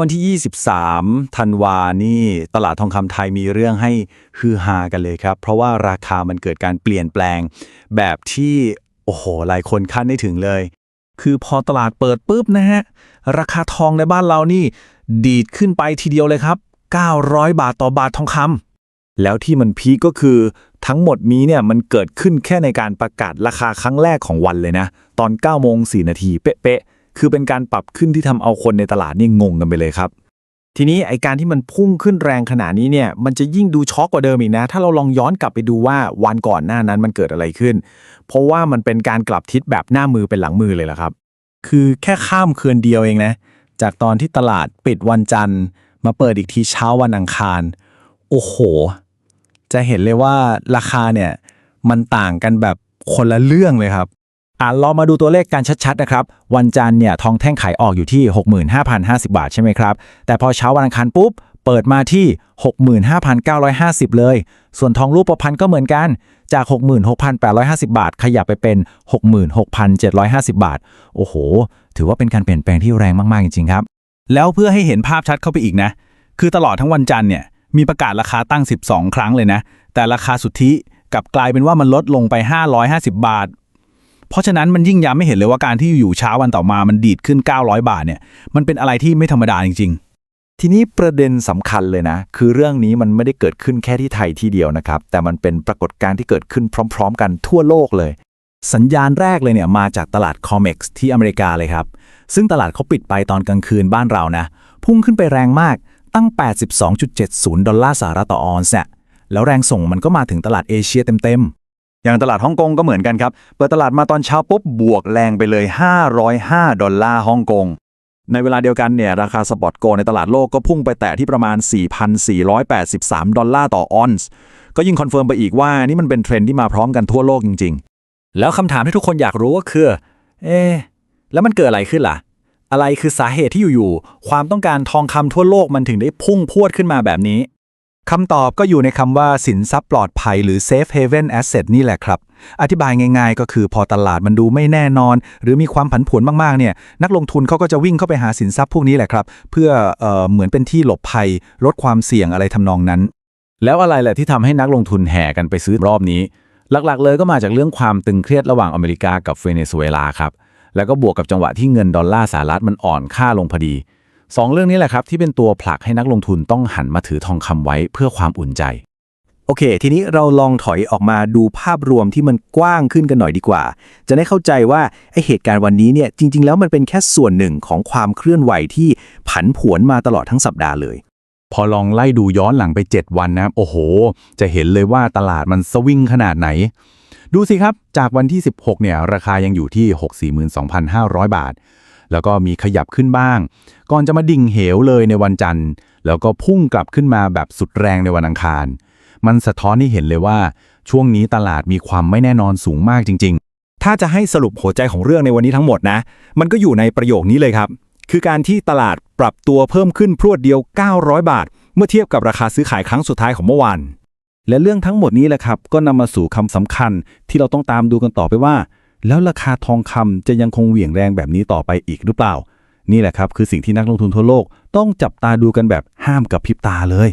วันที่ 23 ธันวานี่ตลาดทองคำไทยมีเรื่องให้ฮือฮากันเลยครับ เพราะว่าราคามันเกิดการเปลี่ยนแปลง แบบที่ โอ้โห หลายคนคาดไม่ถึงเลย คือพอตลาดเปิดปุ๊บนะฮะ ราคาทองในบ้านเรานี่ ดีดขึ้นไปทีเดียวเลยครับ 900 บาทต่อบาททองคำแล้วที่มันพีก็คือทั้งหมดนี้เนี่ยมันเกิดขึ้นแค่ในการประกาศราคาครั้งแรกของวันเลยนะ ตอน9โมง4นาทีเป๊ะๆ คือเป็นการปรับขึ้นที่ทำเอาคนในตลาดนี่งงกันไปเลยครับ ทีนี้ไอการที่มันพุ่งขึ้นแรงขนาดนี้เนี่ยมันจะยิ่งดูช็อกกว่าเดิมอีกนะ ถ้าเราลองย้อนกลับไปดูว่าวันก่อนหน้านั้นมันเกิดอะไรขึ้น เพราะว่ามันเป็นการกลับทิศแบบหน้ามือเป็นหลังมือเลยละครับ คือแค่ข้ามคืนเดียวเองนะ จากตอนที่ตลาดปิดวันจันทร์ มาเปิดอีกทีเช้าวันอังคาร โอ้โห จะเห็นเลยว่าราคาเนี่ยมันต่างกันแบบคนละเรื่องเลยครับ อะเรามาดูตัวเลขกันชัดๆนะครับ วันจันทร์เนี่ยทองแท่งขายออกอยู่ที่ 65,050 บาทใช่ไหมครับ แต่พอเช้าวันอังคารปุ๊บ เปิดมาที่ 65,950 เลย ส่วนทองรูปประพันธ์ก็เหมือนกัน จาก 66,850 บาท ขยับไปเป็น 66,750 บาท โอ้โห ถือว่าเป็นการเปลี่ยนแปลงที่แรงมากๆจริงๆครับ แล้วเพื่อให้เห็นภาพชัดเข้าไปอีกนะ คือตลอดทั้งวันจันทร์เนี่ย มีประกาศราคาตั้ง 12 ครั้งเลยนะ แต่ราคาสุทธิกลับกลายเป็นว่ามันลดลงไป 550 บาท เพราะฉะนั้นมันยิ่งย้ำไม่เห็นเลยว่าการที่อยู่เช้าวันต่อมามันดีดขึ้น 900 บาทเนี่ยมันเป็นอะไรที่ไม่ธรรมดาจริง ๆ ทีนี้ประเด็นสำคัญเลยนะ คือเรื่องนี้มันไม่ได้เกิดขึ้นแค่ที่ไทยที่เดียวนะครับ แต่มันเป็นปรากฏการณ์ที่เกิดขึ้นพร้อม ๆ กันทั่วโลกเลย สัญญาณแรกเลยเนี่ยมาจากตลาด COMEX ที่อเมริกาเลยครับ ซึ่งตลาดเขาปิดไปตอนกลางคืนบ้านเรานะ พุ่งขึ้นไปแรงมากตั้ง 82.70 ดอลลาร์สหรัฐต่อออนซ์เนี่ยแล้วแรงส่งมันก็มาถึงตลาดเอเชียเต็มๆ อย่างตลาดฮ่องกงก็เหมือนกันครับ เปิดตลาดมาตอนเช้าปุ๊บบวกแรงไปเลย 505 ดอลลาร์ฮ่องกง ในเวลาเดียวกันเนี่ยราคาสปอตโกในตลาดโลกก็พุ่งไปแตะที่ประมาณ 4,483 ดอลลาร์ต่อออนซ์ ก็ยิ่งคอนเฟิร์มไปอีกว่านี่มันเป็นเทรนด์ที่มาพร้อมกันทั่วโลกจริง ๆ แล้วคำถามที่ทุกคนอยากรู้ก็คือ เอ๊ะแล้วมันเกิดอะไรขึ้นล่ะ อะไรคือสาเหตุที่อยู่ๆความต้องการทองคำทั่วโลกมันถึงได้พุ่งพรวดขึ้นมาแบบนี้ คำตอบก็อยู่ในคำว่าสินทรัพย์ปลอดภัยหรือ safe haven asset นี่แหละครับ อธิบายง่ายๆ ก็คือพอตลาดมันดูไม่แน่นอน หรือมีความผันผวนมากๆเนี่ยนักลงทุนเขาก็จะวิ่งเข้าไปหาสินทรัพย์พวกนี้แหละครับ เพื่อเออเหมือนเป็นที่หลบภัย ลดความเสี่ยงอะไรทำนองนั้น แล้วอะไรแหละที่ทำให้นักลงทุนแห่กันไปซื้อรอบนี้ หลักๆ เลยก็มาจากเรื่องความตึงเครียดระหว่างอเมริกากับเวเนซุเอลาครับแล้วก็บวกกับจังหวะที่เงินดอลลาร์สหรัฐมันอ่อนค่าลงพอดี สองเรื่องนี้แหละครับที่เป็นตัวผลักให้นักลงทุนต้องหันมาถือทองคำไว้เพื่อความอุ่นใจ โอเค ทีนี้เราลองถอยออกมาดูภาพรวมที่มันกว้างขึ้นกันหน่อยดีกว่า จะได้เข้าใจว่าไอเหตุการณ์วันนี้เนี่ยจริง ๆ แล้วมันเป็นแค่ส่วนหนึ่งของความเคลื่อนไหวที่ผันผวนมาตลอดทั้งสัปดาห์เลย พอลองไล่ดูย้อนหลังไป 7 วันนะโอ้โห จะเห็นเลยว่าตลาดมันสวิงขนาดไหน ดูสิครับจากวันที่ 16เนี่ยราคายังอยู่ที่62,500 บาท แล้วก็มีขยับขึ้นบ้าง ก่อนจะมาดิ่งเหวเลยในวันจันทร์ แล้วก็พุ่งกลับขึ้นมาแบบสุดแรงในวันอังคาร มันสะท้อนให้เห็นเลยว่า ช่วงนี้ตลาดมีความไม่แน่นอนสูงมากจริง ๆ ถ้าจะให้สรุปหัวใจของเรื่องในวันนี้ทั้งหมดนะ มันก็อยู่ในประโยคนี้เลยครับ คือการที่ตลาดปรับตัวเพิ่มขึ้นพรวดเดียว 900 บาท เมื่อเทียบกับราคาซื้อขายครั้งสุดท้ายของเมื่อวานและเรื่องทั้งหมดนี้แหละครับ ก็นำมาสู่คำสำคัญที่เราต้องตามดูกันต่อไปว่า แล้วราคาทองคำจะยังคงเหวี่ยงแรงแบบนี้ต่อไปอีกหรือเปล่า นี่แหละครับคือสิ่งที่นักลงทุนทั่วโลกต้องจับตาดูกันแบบห้ามกับพริบตาเลย